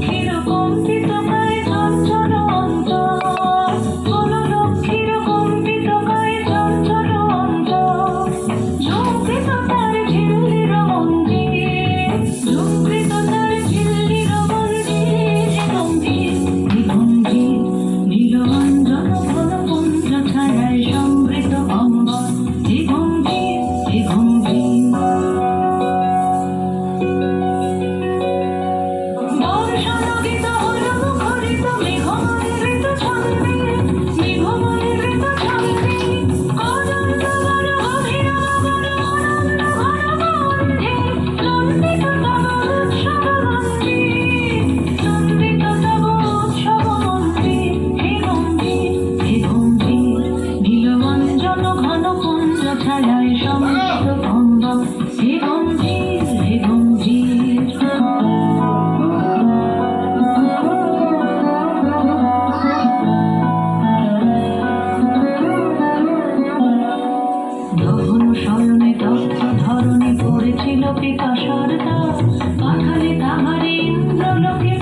Hey. ঘন শয়নে তপ্ত ধরণী পড়েছিল পিপাসার দাস পাঠালে তাহারে ইন্দ্রলোকে